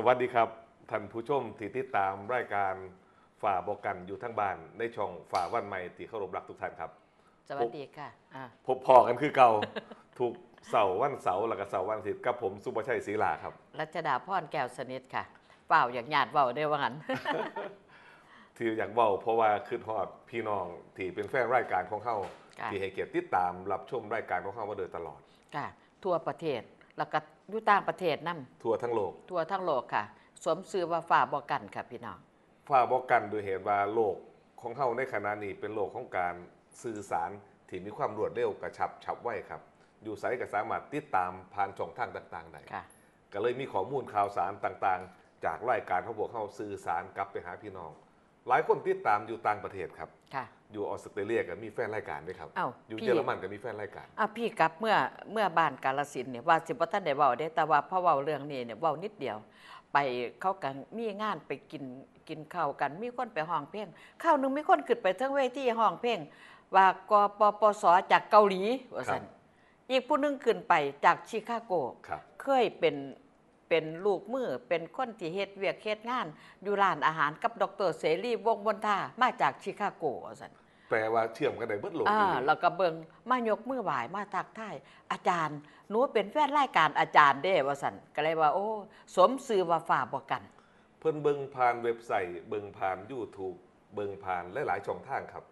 สวัสดีครับท่านผู้ชมที่ติดตามรายการฝ่าบอกกันอยู่ทั้งบ้านในช่องฝ่าวันใหม่ที่เคารพรักทุกท่านครับ สวัสดีค่ะอ่าพบพอกันคือเก่า ถูกเสาร์วันเสาร์แล้วก็เสาร์วันอาทิตย์กับผมสุภชัยศรีลาครับ รัชดาพรแก้วสนิทค่ะ เปล่าอย่างหยาดเบาได้ว่างั้น ที่อยากเบาเพราะว่าคือฮอดพี่น้องที่เป็นแฟนรายการของเขาค่ะ ที่ให้เกียรติติดตามรับชมรายการของเขามาโดยตลอด ค่ะ ทั่วประเทศ แล้วก็อยู่ต่างประเทศนํทั่วทั้งโลก ทั่วทั้งโลกค่ะ สวมซื้อว่าฝ่าบอกกันค่ะพี่น้องฝ่าบอกกันโดยเหตุว่าโลกของเขาในขณะนี้เป็นโลกของการสื่อสารที่มีความรวดเร็วกระชับฉับไวครับ อยู่ไสก็สามารถติดตามผ่านช่องทางต่างๆได้ค่ะก็เลยมีข้อมูลข่าวสารต่างๆ จากรายการของพวกเขาสื่อสารกลับไปหาพี่น้อง หลายคนติดตามอยู่ต่างประเทศครับ ค่ะ อยู่ออสเตรเลียก็มีแฟนรายการด้วยครับเอ้าอยู่พี่ เยอรมันก็มีแฟนรายการ อะพี่กลับเมื่อเมื่อบ้านกาลสินธุ์เนี่ยว่าสิบ่ท่านได้เว้าได้แต่ว่าพอเว้าเรื่องนี้เนี่ยเว้านิดเดียว ไปเขากันมีงานไปกินกินข้าวกัน มีคนไปห้องเพลงข้าวหนึงมีคนขึ้นไปเทั้งเวทีห้องเพลงว่ากปปสจากเกาหลีว่าซั่นอีกผู้หนึงขึ้นไปจากชิคาโก ครับ เคยเป็น เป็นลูกมือเป็นคนที่เฮ็ดเวียกเฮ็ดงาน อยู่ร้านอาหารกับดรเสรีวงศ์บนท่ามาจากชิคาโกว่าซั่นแปลว่าเชื่อมกันได้เบิดโลกอ่าอีหลีแล้วก็เบิงมายกมือไหวายมาทักทายอาจารย์หนูเป็นแฟนรายการอาจารย์เด้ว่าซั่นก็เลยว่าโอ้ สมซื่อว่าฝ่าบ่กัน เพิ่นเบิ่งผ่านเว็บไซต์เบิ่งผ่าน YouTube เบิ่งผ่านหลายๆช่องทางครับ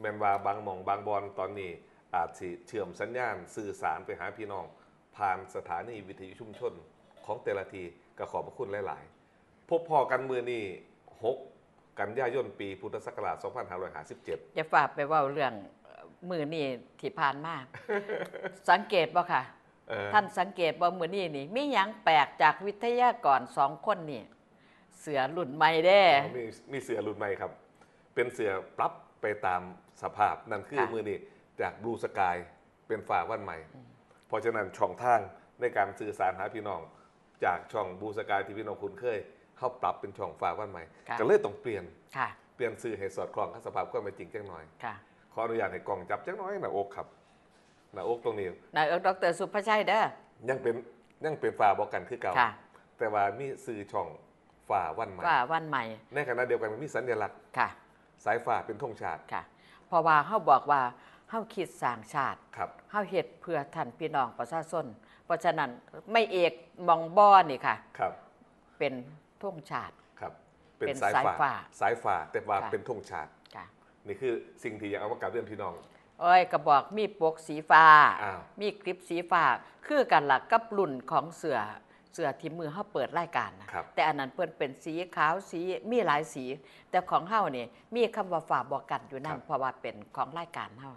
แม่นว่าบางหม่องบางบอนตอนนี้ อาจสิเชื่อมสัญญาณสื่อสารไปหาพี่น้อง ผ่านสถานีวิทยุชุมชน ของแต่ละทีก็ขอบพระคุณหลาย ๆ พบพอกันมือนี้6กันยายนปีพุทธศักราช2557อย่าฝากไปเว้าเรื่องเอ่อมือนี่ที่ผ่านมาสังเกตบ่ค่ะเอ่อท่านสังเกตว่ามือนี่นี่มีหยังแปลกจากวิทยากรสองคนนี่เสือรุ่นใหม่เด้มีมีเสือรุ่นใหม่ครับ เป็นเสือปรับไปตามสภาพนั่นคือค่ะมือนี้จากบลูสกายเป็นฝ่าวันใหม่ เพราะฉะนั้นช่องทางในการสื่อสารหาพี่น้อง จากช่องบลูสกายที่พี่น้องคุณเคย เข้าปรับเป็นช่องฝ่าวันใหม่ ค่ะ ก็เลยต้องเปลี่ยนค่ะ เปลี่ยนสื่อให้สอดคล้องกับสภาพความเป็นจริงจังหน่อย ค่ะขออนุญาตให้กล้องจับจังน้อยหน้าอกครับหน้าอกตรงนี้นายเอิกดรสุภชัยเด้อ ยังเป็นยังเป็นฝ่าบอกกันคือเก่า ค่ะ แต่ว่ามีสื่อช่องฝ่าวันใหม่ว่าวันใหม่ ในขณะเดียวกันมีสัญลักษณ์ค่ะ สายฝ่าเป็นธงชาติค่ะ เพราะว่าเฮาบอกว่าเฮาคิดสร้างชาติ ครับ เฮาเฮ็ดเพื่อท่านพี่น้องประชาชน เพราะฉะนั้นไม่เอกมองบ่อนี่ค่ะ ครับ เป็นธงชาติ ครับ เป็นสายฟ้าสายฝ่าแต่ว่าค่ะ เป็นธงชาติ ค่ะนี่คือสิ่งที่อยากเอามากราบเรียนพี่น้องโอ้ยกระบอกมีปกสีฟ้า อ้าว มีคลิปสีฟ้า คือกันล่ะกับรุ่นของเสือเสือที่มือเฮาเปิดรายการนะครับ แต่อันนั้นเพิ่นเป็นสีขาวสีมีหลายสี แต่ของเฮานี่มีคำว่าฝากบอกกันอยู่ครันํบเพราะว่าเป็นของรายการเฮา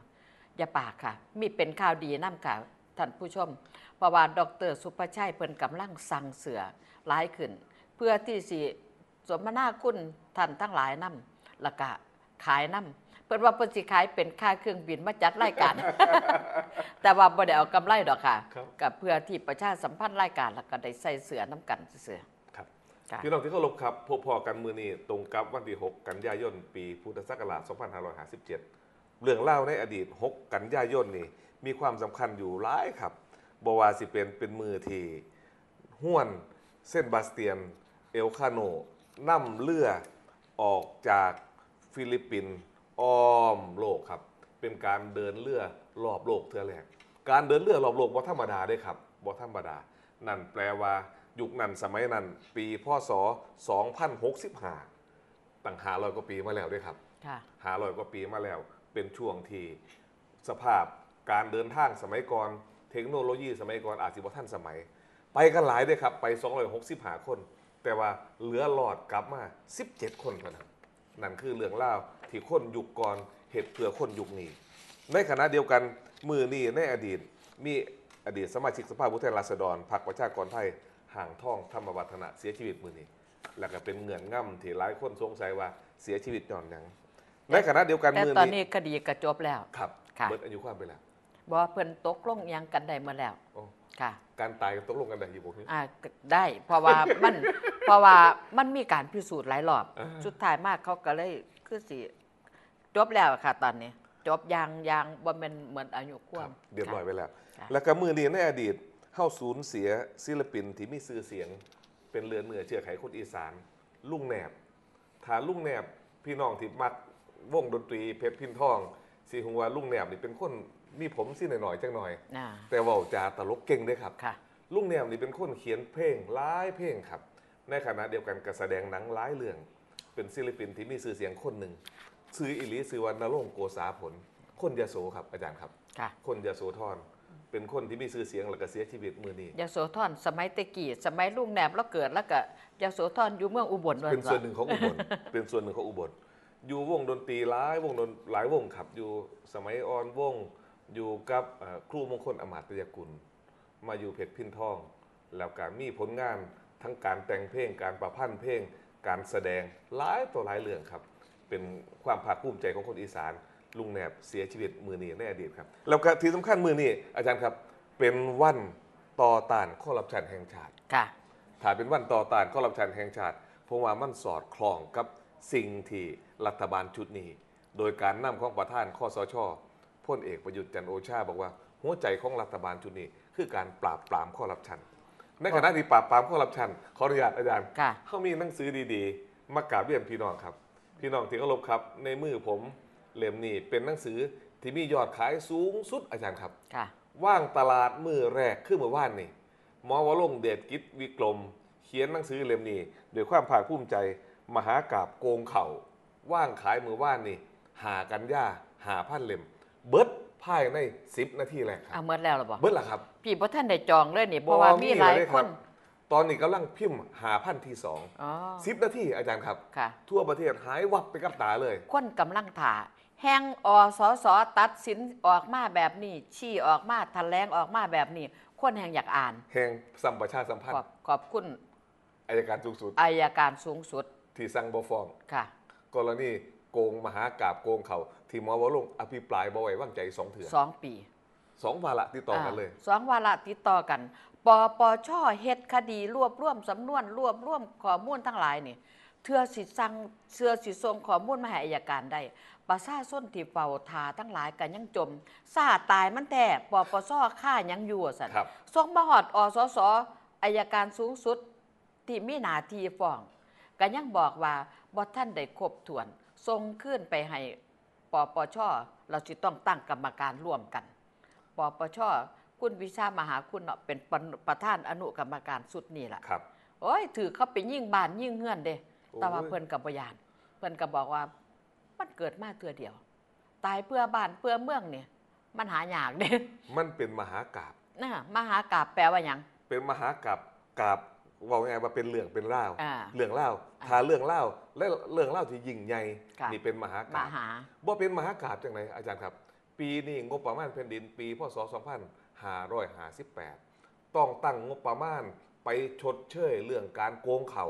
อย่าปากค่ะ มีเป็นข่าวดีนํค่ะ ท่านผู้ชมเพราะว่าดรสุภชัยเพิ่นกำลังสั่งเสือหลายขึ้น เพื่อที่สิสมนาคุณท่านทั้งหลายนํแล้วก็ขายนํเพิ่นว่าเพิ่นสิขายเป็นค่าเครื่องบินมาจัดรายการ แต่ว่าบ่ได้เอากำไรดอกค่ะครับ กับเพื่อที่ประชาสัมพันธ์รายการแล้วก็ได้ใส่เสือน้ำกันเสือ ครับๆค่ะ พี่น้องที่เคารพครับพบพอกันมือนี้ตรงกับวันที่ 6 กันยายน ปีพุทธศักราช 2557 เรื่องเล่าในอดีต 6 กันยายนนี่มีความสำคัญอยู่หลายครับบว่าสิเป็นเป็นมือที่ห้วนเส้นบาสเตียนเอลคาโนนั่มเรือออกจากฟิลิปปินส์อ้อมโลกครับ เป็นการเดินเรือรอบโลกเทือแรกการเดินเรือรอบโลกบ่ธรรมดาเด้ครับบ่ธรรมดา นั่นแปลว่ายุคนั้นสมัยนั้น ปีพศ 2065ตั้ง500กว่าปีมาแล้วด้วยครับค่ะ500กว่าปีมาแล้ว เป็นช่วงที่สภาพ การเดินทางสมัยก่อน เทคโนโลยีสมัยก่อนอาจสิบ่ทันสมัย ไปกันหลายเด้ครับ ไป265คน แต่ว่าเหลือหลอดกลับมา 17 คนเท่านั้นนั่นคือเรื่องเล่าวที่คนยุคก่อนเหตุเพื่อคนยุคนี้ ในขณะเดียวกันมือนี้ในอดีต มีอดีตสมาชิกสภาผู้แทนราษฎรพรรคประชากรไทยห่างท่องธรรมวัฒนะเสียชีวิตมือนี้แล้วก็เป็นเงื่อนง่ำที่หลายคนสงสัยว่าเสียชีวิตย้อนหยังในขณะเดียวกันแต่มือตอนนี้นี้คดีกระจบแล้วครับค่ะเบิดอายุความไปแล้ว บ่เพิ่นตกลงอิหยังกันได้เมื่อแล้วโอ้ค่ะ การตายตกลงกันได้อยู่บ่พี่อ่าได้เพราะว่า มันเพราะว่ามันมีการพิสูจน์หลายรอบ อ่า สุดท้ายมากเขาก็เลยคือสิจบแล้วค่ะ ตอนนี้ จบอยางอยางบ่แม่นเหมือนอายุคควรัมบเรียบร้อยไปแล้ว ค่ะ แล้วก็มือนี้ในอดีตเข้าศูนย์เสียศิลปินที่มีชื่อเสียง เป็นเรือนเหนือเชื่อไขคนอีสานลุงแหนบถ้าลุงแหนบพี่น้องที่มักวงดนตรีเพชรพินทองสีหงว่าลุงแหนบนี่เป็นคน มีผมสิหน่อยๆจังหน่อย อ่า แต่เว่าจาตลกเก่งด้วยครับ ค่ะ ลุงแหนมนี่เป็นคนเขียนเพลงหลายเพลงครับ ในขณะเดียวกันก็แสดงหนังหลายเรื่อง เป็นศิลปินที่มีชื่อเสียงคนหนึ่งซื้ออิลีซื้อวันนรงค์โกษาผล คนยโสครับอาจารย์ครับ ค่ะคนยโสธรเป็นคนที่มีชื่อเสียงแล้วก็เสียชีวิตมือนี้ยโสธรสมัยแตะกี้สมัยลุงแหนบแล้วเกิดแล้วก็ยโสธรอยู่เมืองอุบลเป็นส่วนหนึ่งของอุบล เป็นส่วนหนึ่งของอุบลอยู่วงดนตรีหลายวงดนหลายวงครับอยู่สมัยอ่อนวง อยู่กับเอ่อครูมงคลอมาตยกุล มาอยู่เพชรพินทอง แล้วก็มีผลงานทั้งการแต่งเพลงการประพันธ์เพลง การแสดงหลายต่อหลายเรื่องครับ เป็นความภาคภูมิใจของคนอีสาน ลุงแหนบเสียชีวิตมือนี้ในอดีตครับ แล้วก็ที่สำคัญมือนี้อาจารย์ครับเป็นวันต่อต้านข้อรับชันแห่งชาติค่ะถ้าเป็นวันต่อต้านข้อรับชันแห่งชาติผมว่ามันสอดคล้องกับสิ่งที่รัฐบาลชุดนี้ โดยการนำของประธานข้อสช พลเอกประยุทธ์จันทร์โอชาบอกว่า หัวใจของรัฐบาลชุดนี้ คือการปราบปรามข้อรับชัน ในขณะที่ปราบปรามข้อรับชันขออนุญาตอาจารย์ค่ะ เขามีหนังสือดีๆ มากราบเรียนพี่น้องครับ พี่น้องที่เคารพครับ ในมือผมเล่มนี้เป็นหนังสือที่มียอดขายสูงสุดอาจารย์ครับ ค่ะ ว่างตลาดมือแรกขึ้นเมื่อวานนี่หมอวรงค์เดชกิจวิกรม เขียนหนังสือเล่มนี้ด้วยความภาคภูมิใจ มหากาบโกงเข่า ว่างขายมือว่านนี่หากันย่าหาพันเล่ม เบิดภายใน 10 นาทีแรกคเอารับเมื่อแล้วหรอบ่เบิดละครับ พี่บ่ท่านได้จองเลยนี่เพราะว่ามีหลายเลครับนตอนนี้กำลังพิมพ์หาพันที่สองอ๋อสิบนาทีอาจารย์ครับ ค่ะ ทั่วประเทศหายวับไปกับตาเลย คนกำลังถ่าแห้งอสสตัดสินออกมาแบบนี้ ชี้ออกมาแถลงออกมาแบบนี้ คนแห่งอยากอ่าน แห่งสัมประชาสัมพันขอบธ์ขอบคุณอายการสูงสุดอายการสูงสุดที่สั่งบ่ฟ้อง ค่ะ กรณี โกงมหากราบโกงเขาที่หมอวรงค์อภิปรายบ่ไว้วางใจสองเถื่อสองปีสองวาระติดต่อกันเลยาสองวาระติดต่อกันปปชเฮ็ดคดีรวบรวมสำนวนรวบรวมข้อมูลทั้งหลายนี่เทื่อสิสั่งเชื่อสิส่งข้อมูลมาให้อายการได้ประชาชนที่เฝ้าทาทั้งหลายกันยังจมซาตายมันแต่ปปชฆ่ายังอยู่สั่นครับส่งมาฮอดอสสอายการสูงสุดที่มีหน้าที่ฟ้องก็ยังบอกว่าบ่ท่านได้ครบถ้วน ส่งขึ้นไปให้ปปชเราจะต้องตั้งกรรมการร่วมกันปปชคุณวิชามหาคุณเนาะเป็นประประธานอนุกรรมการสุดนี่แหละครับโอ้ยถือเขาไปยิ่งบ้านยิ่งเฮือนเด้โอ้ยแต่ว่าเพิ่นกับบยาน เพิ่นก็บอกว่ามันเกิดมาเทื่อเดียว ตายเพื่อบ้านเพื่อเมืองเนี่ย มันหายากเด้มันเป็นมหากราบนะมหากาบแปลว่าหยังเป็นมหากราบกราบเว่าไงว่าเป็นเรื่องเป็นเล่าวอ่าเรื่องเล่าวถ้าเรื่องเล่าวและเรื่องเล่าวที่ยิ่งใหญ่ค่ะนี่เป็นมหากมราบหา บ่เป็นมหากราบจังไหนอาจารย์ครับ ปีนี้งบประมาณแผ่นดินปีพศ 2558 ต้องตั้งงบประมาณไปชดเชยเรื่องการโกงเขา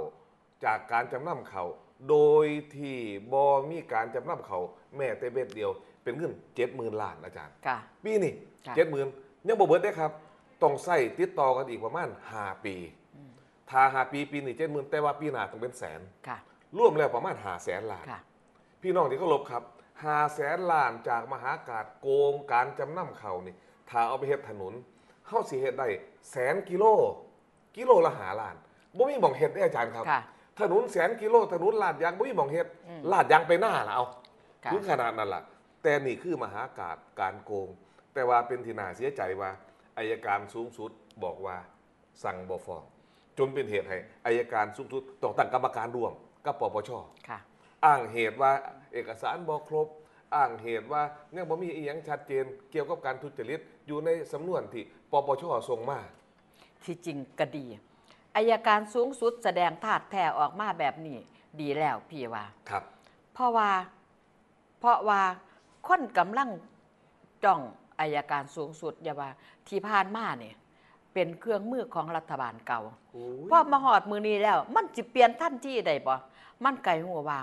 จากการจำนำเขาโดยที่บ่มีการจำนำเขาแม้แต่เบ็ดเดียว เป็นเงิน70,000ล้านอาจารย์ ค่ะ ปีนี่ค่ะ เจ็ดหมื่นยังบ่เบิดได้ครับ ต้องใส่ติดต่อกันอีกประมาณห้าปี ถ้าห้าปีปีนี่เจ็ดหมื่นแต่ว่าปีหน้าต้องเป็นแสนค่ะรวมแล้วประมาณห้าแสนล้าน ค่ะ พี่น้องที่เคารพครับห้าแสนล้านจากมหากาดโกงการจำนำเขานี่ ถ้าเอาไปเฮ็ดถนนเฮาสิเฮ็ดได้แสนกิโล กิโลละหาล้านบ่มีหม่องเฮ็ดได้อาจารย์ครับ ค่ะ ถนนแสนกิโลถนนลาดยางบ่มีหม่องเฮ็ดอืม ลาดยางไปหน้าละเอา ค่ะ ถึงขนาดนั้นล่ะ แต่นี่คือมหากาบการโกง แต่ว่าเป็นที่น่าเสียใจว่าอายการสูงสุดบอกว่าสั่งบ่ฟ้อง จนเป็นเหตุให้อายการสูงสุดต้องตั้งกรรมการร่วมกับปปชค่ะ อ้างเหตุว่าเอกสารบ่ครบ อ้างเหตุว่ายังบ่มีอีหยังชัดเจน เกี่ยวกับการทุจริตอยู่ในสำนวนที่ปปชส่งมาที่จริงก็ดีอายการสูงสุดแสดงธาตุแท้ออกมาแบบนี้ ดีแล้วพี่ว่าครับ เพราะว่า เพราะว่าคนกำลังจ้องอายการสูงสุดอย่าว่า ที่ผ่านมาเนี่ย เป็นเครื่องมือของรัฐบาลเก่าโอ้ยพอมาหอดมือนี้แล้ว มันจะเปลี่ยนทันทีได้บ่มันไก่หัวว่า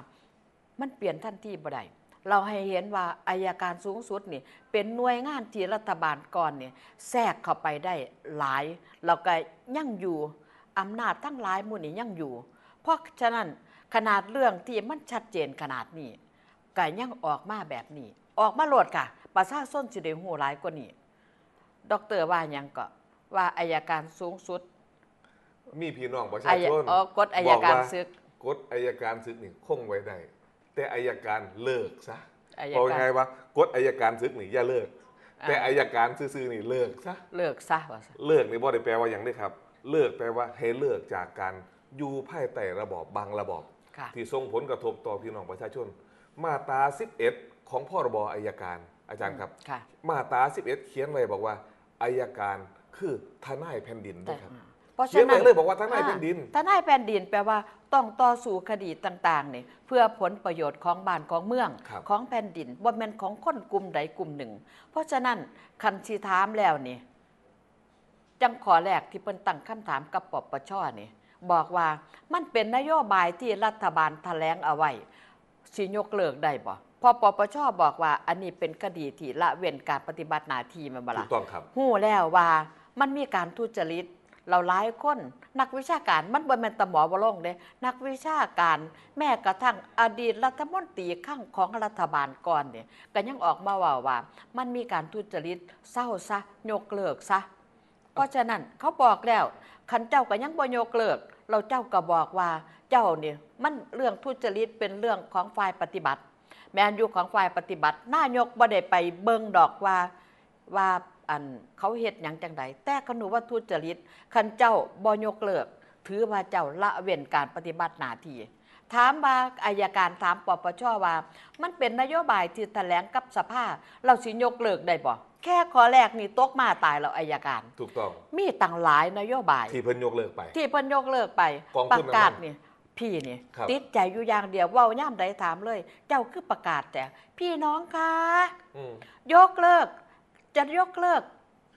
มันเปลี่ยนทันทีบ่ได้เราให้เห็นว่าอายการสูงสุดนี่ เป็นหน่วยงานที่รัฐบาลก่อนเนี่ยแทรกเข้าไปได้หลายแล้วก็ยังอยู่อำนาจทั้งหลายหมู่นี้ยังอยู่ เพราะฉะนั้นขนาดเรื่องที่มันชัดเจนขนาดนี้ก็ยังออกมาแบบนี้ ออกมาโหลดค่ะประชาชนสิได้หูหลายกว่านี้ดอกเตอรว่าหยังก็ ว่าอายการสูงสุด มีพี่น้องประชาอายชนอ๋อกฎอายการศึกกฎอายการศึกนี่คงไว้ได้ แต่อายการเลิกซะอายบอกกาไงรว่ากฎอายการศึกนี่อย่าเลิกอ่าแต่อายการซื่อๆนี่เลิกซะเลิกซะว่าซะเลิกนี่บ่ได้แปลว่าอย่างนี้ครับ เลิกแปลว่าให้เลิกจากการอยู่ภายใต้ระบอบบางระบอบค่ะที่ส่งผลกระทบต่อพี่น้องประชาชน มาตรา 11 ของพรบอายการอาจารย์ครับค่ะมาตรา 11 เขียนไว้บอกว่าอายการ คือทนายแผ่นดินแต่ด้วยครับเพราะเขียฉะนนั้ไว้นเลยบอกว่าทนายแผ่นดิน ทนายแผ่นดินแปลว่าต้องต่อสู้คดีต่างๆนี่เพื่อผลประโยชน์ของบ้านของเมือง ครับ ของแผ่นดินบ่แม่นของคนกลุ่มใดกลุ่มหนึ่ง เพราะฉะนั้นคันสิถามแล้วนี่จังขอแรกที่เพิ่นตั้งคำถามกับปปชนี่บอกว่ามันเป็นนโยบายที่รัฐบาลแถลงเอาไว้ สิยกเลิกได้บ่พอปปชบอกว่า อันนี้เป็นคดีที่ละเว้นการปฏิบัติหน้าที่แมันบ่ถูล่ะ กต้องครับ หู้แล้วว่า มันมีการทุจริตเราหลายคนนักวิชาการมันบ่แม่นตหมอบลงเด้นักวิชาการ แม้กระทั่งอดีตรัฐมนตรีข้างของรัฐบาลก่อนเนี่ยก็ยังออกมาว่าว่า มันมีการทุจริตเศร้าซะยกเลิกซะเพราะฉะนั้นเขาบอกแล้วคันเจ้าก็ยังบ่ยกเลิก เราเจ้าก็บอกว่าเจ้าเนี่ยมันเรื่องทุจริตเป็นเรื่องของฝ่ายปฏิบัติ แมนอยู่ของฝ่ายปฏิบัตินายกบ่ได้ไปเบิ่งดอกว่าว่าอันเขาเฮ็ดหยังจังใดแต่ขนูว่าทุจริตคันเจ้าบ่ยกเลิก ถือว่าเจ้าละเว้นการปฏิบัติหน้าที่ถามว่าอายการถามปปชว่า มันเป็นนโยบายที่แถลงกับสภาเราสิยกเลิกได้บ่แค่ข้อแรกนี่ตกมาตายแล้วอายการ ถูกต้อง มีตั้งหลายนโยบาย ที่เพิ่นยกเลิกไป ที่เพิ่นยกเลิกไปกองปทุระนน้ำมันกาศนี่พี่นี่ครับติดใจอยู่อย่างเดียวเว้าย่ามใดถามเลย เจ้าคือประกาศแต่พี่น้องคะอืมยกเลิก จะยกเลิก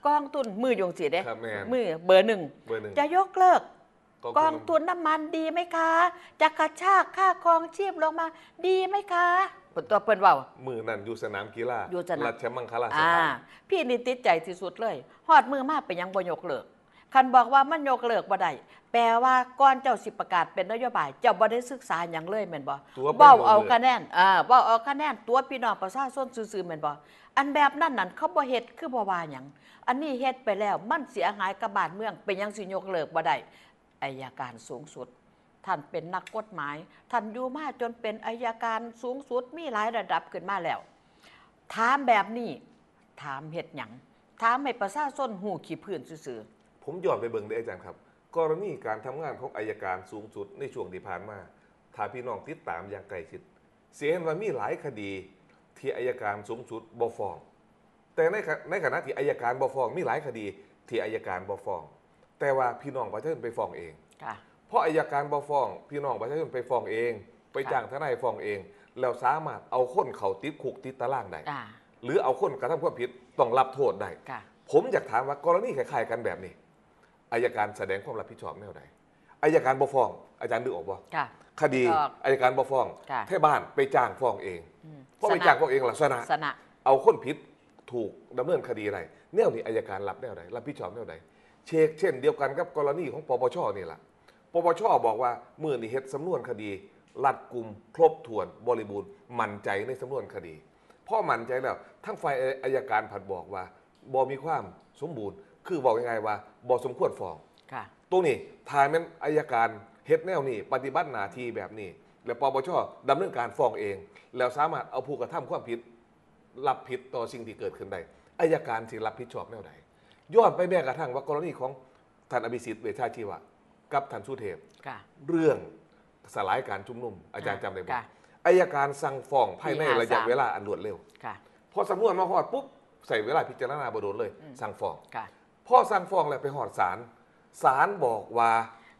กองทุนมือยงสีเด้ครับแม่น มือเบอร์หนึ่ง เบอร์หนึ่งจะยกเลิกกกอองงทุนน้ำมันดีไหมคะ จะกระชากค่าครองชีพลงมา ดีไหมคะเปิดตัวเปิ้นเว้ามือนั่นอยู่สนามกีฬาอยู่สนามราชมังคลาสอ่า ถานพี่นี่ติดใจที่สุดเลยฮอดมือมาเป็นหยังบ่ยกเลิก คันบอกว่ามันยกเลิกบ่ได้แปลว่าก่อนเจ้าสิประกาศเป็นนโยบาย เจ้าบ่ได้ศึกษาหยังเลยแม่นบ่ตัวเป็นเว้าหมดเอาเลย คะแนนอ่าเว้าเอาคะแนนตัวพี่น้องประชาชนซื่อๆแม่นบ่อันแบบนั้นนั่นเขาบ่เฮ็ดคือบ่ว่าหยังอันนี้เฮ็ดไปแล้วมันเสียหายกับบ้านเมืองเป็นหยังสิยกเลิกบ่ได้อายการสูงสุด ท่านเป็นนักกฎหมาย ท่านอยู่มาจนเป็นอายการสูงสุดมีหลายระดับขึ้นมาแล้ว ถามแบบนี้ ถามเฮ็ดหยังถามให้ประชาชนหูขี้พื้นซื่อ ผมย้อนไปเบิ่งได้อาจารย์ครับ กรณีการทำงานของอายการสูงสุดในช่วงที่ผ่านมาถ้าพี่น้องติดตามอย่างใกล้ชิด เสียเห็นว่ามีหลายคดีที่อายการสูงสุดบ่ฟ้อง แต่ในขณะในขณะที่อายการบ่ฟ้องมีหลายคดีที่อายการบ่ฟ้อง แต่ว่าพี่น้องประชาชนไปฟ้องเองๆค่ะ เพราะอายการบ่ฟ้อง พี่น้องประชาชนไปฟ้องเอง ไปค่ะจ้างทนายฟ้องเอง แล้วสามารถเอาคนเขาติดคุกติดตารางได้อ่า หรือเอาคนกระทำความผิดต้องรับโทษได้ ค่ะ ผมอยากถามว่ากรณีคล้ายๆกันแบบนี้ อายการแสดงความรับผิดชอบแนวใดอายการบ่ฟ้อง อาจารย์นึกออกบ่ค่ะ คดีออกอายการบ่ฟ้องค่ะ แท่บ้านไปจ้างฟ้องเองอืมเพราะไปจ้างฟ้องเองลักษณะ สนะ เอาคนผิดถูกดำเนินคดีอะไรแนวนี้อายการรับแนวใดรับผิดชอบแนวใดเชกเช่นเดียวกันกับกรณีของปปชนี่แหละปปชบอกว่าเมื่อนี่เฮ็ดสำนวนคดีรัดกุมครบถ้วนบริบูรณ์มั่นใจในสำนวนคดีพอมั่นใจแล้วทั้งฝ่ายอายการผัดบอกว่าบ่มีความสมบูรณ์ คือบอกยังไงว่าบ่สมควรฟ้องค่ะ ตรงนี้ทายแม่นอายการเฮ็ดแนวนี้ปฏิบัติหน้าที่แบบนี้ แล้วปปชดำเนินการฟ้องเอง แล้วสามารถเอาผู้กระทำความผิด รับผิดต่อสิ่งที่เกิดขึ้นได้อายการสิรับผิดชอบแนวใดย้อนไปแม้กระทั่งว่ากรณีของท่านอภิสิทธิ์เวชชาชีวะ กับท่านสุเทพ ค่ะ เรื่องสลายการชุมนุมอาจารย์จำได้บ่ค่ะอายการสั่งฟ้องภายในปี53 ระยะเวลาอันรวดเร็ว ค่ะ พอสำนวนมาฮอดปุ๊บใส่เวลาพิจารณาบโดนเลย อืม สั่งฟ้อง ค่ะ พ่อสั่งฟ้องแล้วไปหอดศาลศาลบอกว่า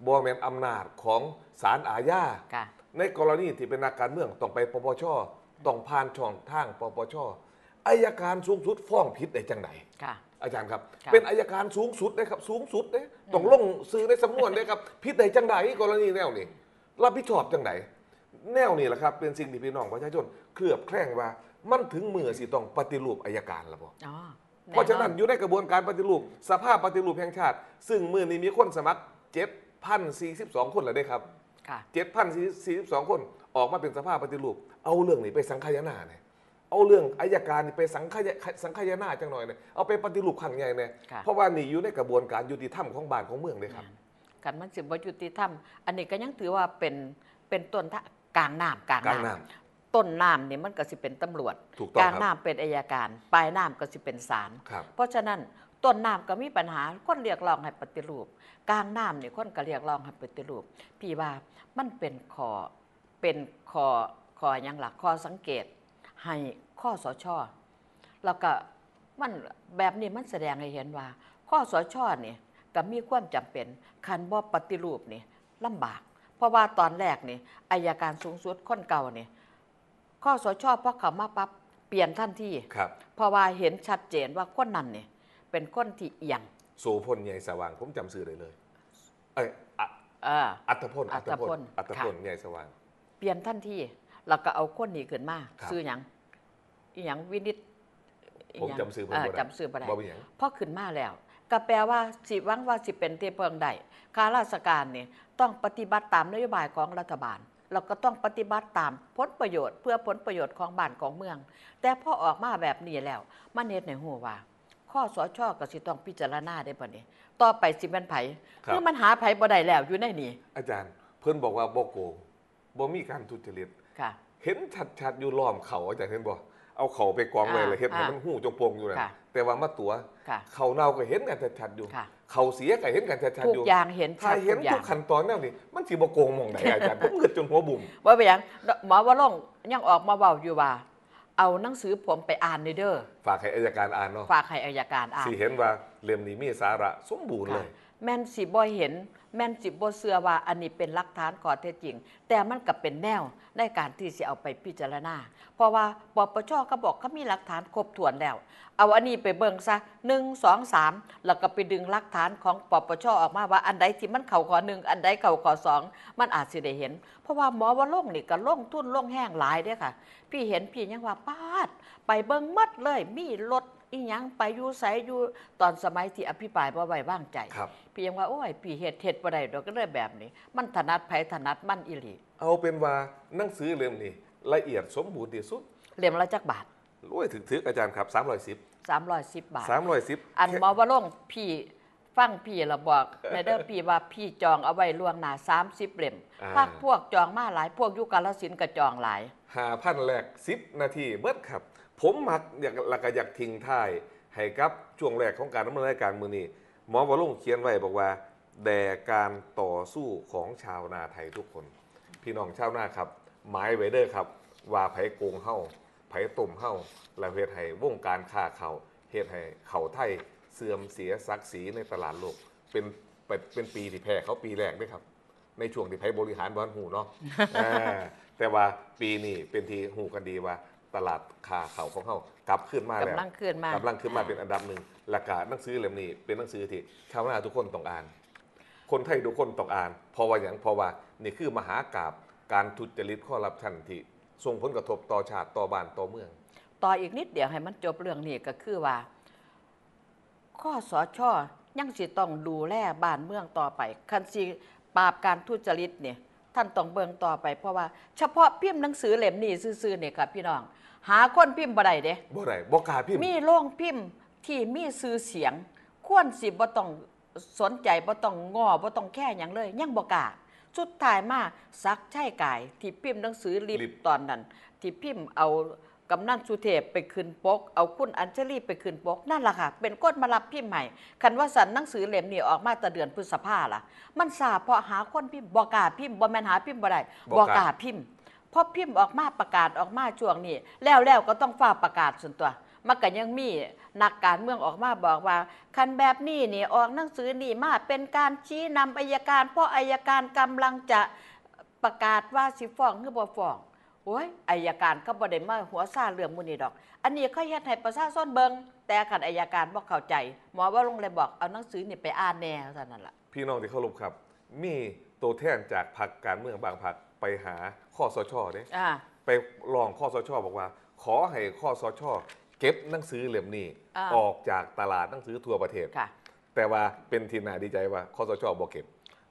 บอแมนอำนาจของศาลอาญาค่ะ ในกรณีที่เป็นนักการเมืองต้องไปปปชต้องผ่านช่องทางปปชอายการสูงสุดฟ้องผิดได้จังไหน ค่ะ อาจารย์ครับ ครับ เป็นอายการสูงสุดนะครับ สูงสุดเด้ต้องลงซื้อในสำนวนเด้ครับผิดได้จังไหนกรณีแนวนี้รับผิดชอบจังไหนแนวนี้แหละครับ เป็นสิ่งที่พี่น้องประชาชนเคลือบแคลงว่า มันถึงมือสิต้องปฏิรูปอายการแล้วบ่ อ๋อ เพราะฉะนั้นแออยู่ในกระบวนการปฏิรูป สภาพปฏิรูปแห่งชาติ ซึ่งมือนี้มีคนสมัคร 7,042 คนแล้วได้ครับค่ะ7,042 คนออกมาเป็นสภาพปฏิรูป เอาเรื่องนี้ไปสังคายนาเนี่ยเอาเรื่องอายการนี่ไปสังคายสังคายนาจังหน่อยเนี่ยเอาไปปฏิรูปขังใหญ่เนี่ยค่ะเพราะว่านี่อยู่ในกระบวนการยุติธรรมของบ้านของเมืองเลยครับกกันมันสิบ่ยุติธรรม อันนี้ก็ยังถือว่าเป็นเป็นต้นทะกลางน้ำกลางกลางน้ำน้ ต้นน้ำนี่มันก็สิเป็นตำรวจถูกต้องกลางครับน้ำเป็นอายการ ปลายน้ำก็สิเป็นศาลครับ เพราะฉะนั้นต้นน้ำก็มีปัญหาคนเรียกร้องให้ปฏิรูป กลางน้ำนี่คนก็เรียกร้องให้ปฏิรูป พี่ว่ามันเป็นขอเป็นขอขออย่างหลักข้อสังเกต ให้ข้อสชแล้วก็มันแบบนี้มันแสดงให้เห็นว่า ข้อสชนี่ก็มีความจำเป็นคันบ่ปฏิรูปนี่ลำบาก เพราะว่าตอนแรกนี่อายการสูงสุดคนเก่านี่ ข้อสชพอเขามาปั๊บเปลี่ยนทันทีครับเพราะว่าเห็นชัดเจนว่าคนนั้นเนี่ยเป็นคนที่เอียงโสพลใหญ่สว่างผมจำชื่อได้เลย เอ้ยอะเออ อัตพลอัตพลอัตพลค่ะใหญ่สว่าง เปลี่ยนทันทีแล้วก็เอาคนนี้ขึ้นมาครับ ซื้อหยังอหยังวินิตผมหยังจำชื่อเพิ่นเออบ่ได้จำซื้อบ่ได้ บ่เป็นหยังพอขึ้นมาแล้ว ก็แปลว่าสิหวังว่าสิเป็นเทเพิงได้ข้าราชการเนี่ยต้องปฏิบัติตามนโยบายของรัฐบาล แล้วก็ต้องปฏิบัติตามผลประโยชน์ เพื่อผลประโยชน์ของบ้านของเมือง แต่พอออกมาแบบนี้แล้วมันเฮ็ดในหัวว่า ข้อสชก็สิต้องพิจารณาได้บ่นี้ต่อไปสิเป็นไผครับคือมันหาไผบ่ได้แล้วอยู่ในนี้อาจารย์ เพิ่นบอกว่าบ่โกงบ่มีการทุจริตค่ะเห็นชัดๆอยู่ล้อมเขาอาจารย์เห็นบ่ เอาเขาไปกองไว้อ่าเลยเฮ็ดให้อ่ามัมันหูจงโปงอยู่นั่นค่ะแต่ว่ามาตัวค่ะเขาเน่าก็เห็นกันชัดๆอยู่ ค่ะ เขาเสียก็เห็นกันชัดทุๆกอยู่อย่างเห็นถ้าชัดเห็ทุนกอย่าทุงกขั้นตอนแนวนี้มันสิบ่โกงหม่องใดอาจารย์ผมเกิดจนหัวบุ่ม ว่าไปหยังหมอว่าลงค์ยังออกมาเว้าอยู่ว่า เอาหนังสือผมไปอ่านในเด้อฝากให้อายการอ่านเนาะฝากให้อายการอ่าน สิเห็นว่าเล่มนี้มีสาระสมบูรณ์เลค่ะยแม่นสิบ่เห็น แม่นสิบ่เชื่อว่าอันนี้เป็นหลักฐานข้อเท็จจริง แต่มันก็เป็นแนวในการที่สิเอาไปพิจารณา เพราะว่าปปชก็บอกเขามีหลักฐานครบถ้วนแล้ว เอาอันนี้ไปเบิ่งซะ1 2 3แล้วก็ไปดึงหลักฐานของปปชออกมาว่าอันใดที่มันเข้าข้อหนึ่งอันใดเข้าข้อสองมันอาจสิได้เห็น เพราะว่าหมอว่าล่งนี่ก็ล่งทุ่นล่งแห้งหลายเด้ค่ะ พี่เห็นพี่ยังว่าปาด ไปเบิ่งมัดเลยมีรถ อีหยังไปอยู่ไสอยู่ตอนสมัยที่อภิปรายบ่ไว้วางใจครับ พี่ยังว่าโอ้ยพี่เฮ็ดเฮ็ดบ่ได้ดอกก็เลยแบบนี้ มันถนัดไผถนัดมันอีหลีเอาเป็นว่าหนังสือเล่มนี้ละเอียดสมบูรณ์ที่สุดเล่มละจักบาทโอ้ยถึกๆอาจารย์ครับ 310 310 บาท 310 อันหมอว่าลงพี่ฟังพี่ละบอกในเด้อพี่ว่าพี่จองเอาไว้ล่วงหน้า30เล่มอ่าพักพวกจองมาหลายพวกอยู่กาฬสินธุ์ก็จองหลายหาพันแรก10 นาทีเบิดครับ ผมมักอยากล้วก็อยากทิ้งท้ายให้กับช่วงแรกของการดำเนินรายการมือนี้หมอวรุงเขียนไว้บอกว่า แด่การต่อสู้ของชาวนาไทยทุกคน พี่น้องชาวนาครับหมายไว้เด้อครับ ว่าไผโกงเฮาไผต้มเฮาและเฮ็ดให้วงการค้าเขาเฮ็ดให้เขาไทยเสื่อมเสียศักดิ์ศรีในตลาดโลกเป็นเป็นเป็นปีที่แพ้เขาปีแรกด้วยครับ ในช่วงที่ไผบริหารบ้านหูเนาะ อ่าแต่ว่าปีนี้เป็นทีหูกันดีว่า ตลาดค้าเขาวของเฮากลับขึ้นมาแล้วกำลังขึ้นมากำลังขึ้นมาเป็นอันดับหนึ่งและกาหนังสือเล่มนี้เป็นหนังสือที่ชาวนาทุกคนต้องอ่าน คนไทยทุกคนต้องอ่านเพราะว่าอย่างเพราะว่านี่คือมหากาบการทุจริตข้อรับชันที่ส่งผลกระทบต่อชาติต่อบ้านต่อเมือง ต่ออีกนิดเดียวให้มันจบเรื่องนี้ก็คือว่า ข้อสอชอยังสิต้องดูแลบ้านเมืองต่อไป คันสิปราบการทุจริตเนี่ยท่านต้องเบิ่งต่อไปเพราะว่าเฉพาะพิมพ์หนังสือเล่มนี้ซื่อๆเนี่ยครับพี่น้อง หาคนพิมพ์บ่ได้เด้บ่ได้บ่กล้าพิมพ์มีโรงพิมพ์ที่มีชื่อเสียง ควรสิบ่ต้องสนใจบ่ต้องงอบ่ต้องแค่หยังเลย ยังบ่กล้าสุดท้ายมาซักใช่กาย ที่พิมพ์หนังสือลิบลิบตอนนั้น ที่พิมพ์เอากำนันสุเทพไปขึ้นปก เอาคุณอัญชลีไปขึ้นปก นั่นล่ะค่ะ เป็นก้นมารับพิมพ์ใหม่ คันว่าสันหนังสือเล่มนี้ออกมาแต่เดือนพฤษภาล่ะ มันสาเพราะหาคนพิมพ์บ่กล้าพิมพ์บ่แม่นหาพิมพ์บ่ได้บ่บ่กล้ากล้าพิมพ์ พอพิมพ์ออกมาประกาศออกมาช่วงนี้ แล้วแล้วก็ต้องฟ้าประกาศส่วนตัวมันก็ยังมีนักการเมืองออกมาบอกว่า คันแบบนี้นี่ออกหนังสือนี่มาเป็นการชี้นำอายการ เพราะอายการกำลังจะประกาศว่าสิฟ้องหรือบ่ฟ้องโอ้ยอายการเขาบ่ได้มาหัวซาเรื่องมูนี้ดอก อันนี้เขาเฮ็ดให้ประชาชนเบิงแต่คันอายการบ่เข้าใจหมอว่าลงเลยบอกเอาหนังสือนี่ไปอ่านแน่เท่านั้นล่ะพี่น้องที่เคารพครับ มีตัวแทนจากพรรคการเมืองบางพรรค ไปหาข้อสชเด้อ่า ไปลองข้อสชบอกว่า ขอให้ข้อสชเก็บหนังสือเล่มนี้อ่า ออกจากตลาดหนังสือทั่วประเทศ ค่ะ แต่ว่าเป็นทีน่าดีใจว่าข้อสชบ่เก็บ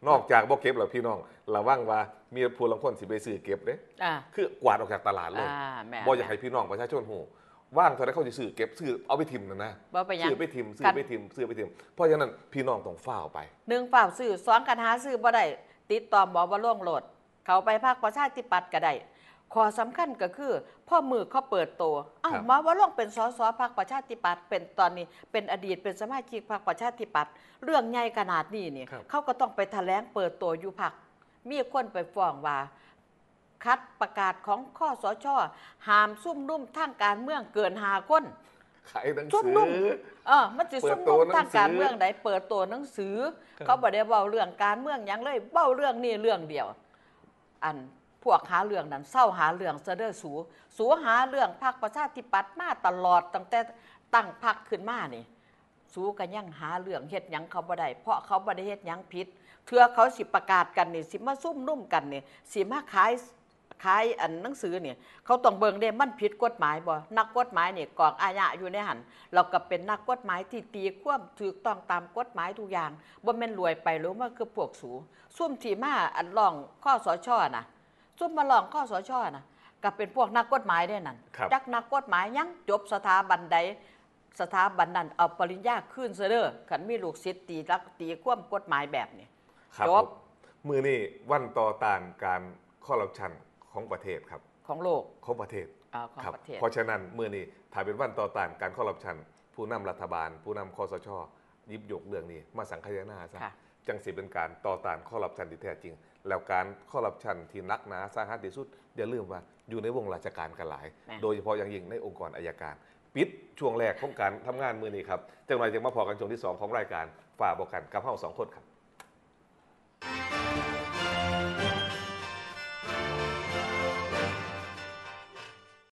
นอกจากบ่เก็บแล้วพี่น้องระวังว่ามีผู้ลังคนสิไปซื้อเก็บเด้อ่า คือกวาดออกจากตลาดเลยอ่าแม่บ่อยากให้พี่น้องประชาชนหูว่างเท่าไรเขาจะซื้อเก็บซื้อเอาไปทิมนะนะบ่ไปหยัง ซื้อไปทิมซื้อกันไปทิมซื้อไปทิมเพราะฉะนั้นพี่น้องต้องฝ้าวไป หนึ่งเปล่าซื้อสองกันหาซื้อบ่ได้ติดต่อหมอบ่ล่วงโหลด เขาไปภาคประชาธิปัตย์ก็ได้ข้อสำคัญก็คือ พ่อมือเขาเปิดตัวอ้าวครับหมอว่าล่วงเป็นสสพรรคประชาธิปัตย์เป็นตอนนี้เป็นอดีตเป็นสมาชิกพรรคประชาธิปัตย์เรื่องใหญ่ขนาดนี้นี่ครับเขาก็ต้องไปแถลงเปิดตัวอยู่พรรคมีคนไปฟ้องว่าคัดประกาศของข้อสชห้ามซุ่มนุ่มทางการเมืองเกินหาคนขายหนังซุ่มสืนุ่มอเออมันสิเปิซุ่ดมตัวนุ่มทางการหนังสือเมืองใดเปิดตัวหนังสือครับเขาบ่ได้เว้าเรื่องการเมืองหยังเลยเว้าเรื่องนี้เรื่องเดียว อันพวกหาเรื่องนั้นเศร้าหาเรื่องเสเดอสูสูหาเรื่องพรรคประชาธิปัตย์มาตลอดตั้งแต่ตั้งพรรคขึ้นมานี่สูกันยังหาเรื่องเฮ็ดยังเขาบ่ได้เพราะเขาบ่ได้เฮ็ดยังผิดเทื่อเขาสิประกาศกันนี่สิมาซุ่มนุ่มกันนี่สิมาขาย ขายอันหนังสือนี่เขาต้องเบิ่งเด้มันผิดกฎหมายบ่นักกฎหมายนี่กองอาญาอยู่ในหันเราก็เป็นนักกฎหมายที่ตีความถูกต้องตามกฎหมายทุกอย่างบ่แม่นรวยไปหรือมันคือพวกสูซุ่มที่มาอันร้องข้อสชน่ะซุ่มมาร้องข้อสชน่ะก็เป็นพวกนักกฎหมายได้นั่นครับจักนักกฎหมายยังจบสถาบันใดสถาบันนั้นเอาปริญญาขึ้นเสยเด้อขันมีลูกศิษย์ตีรักตีความกฎหมายแบบนี้ครับจบผมมือนี่วันต่อต้านการคอร์รัปชัน ของประเทศครับของโลกของประเทศอ่าของครับประเทศ เพราะฉะนั้นมือนี้ถ้าเป็นวันต่อต้านการคอร์รัปชันผู้นำรัฐบาล ผู้นำคอสชหยิบยกเรื่องนี้ มาสังคายนาซะค่ะ จังสิเป็นการต่อต้านคอร์รัปชันที่แท้จริง แล้วการคอร์รัปชันที่นักหนาสาหัสที่สุดอย่าลืมว่าอยู่ในวงราชการกันหลาย แม่โดยเฉพาะอย่างยิ่งในองค์กรอายการ ปิดช่วงแรกของการทำงานมือนี้ครับจังไรจะมาพอกันช่วงที่สองของรายการฝ่าบอกกันกับเฮาสองคนครับ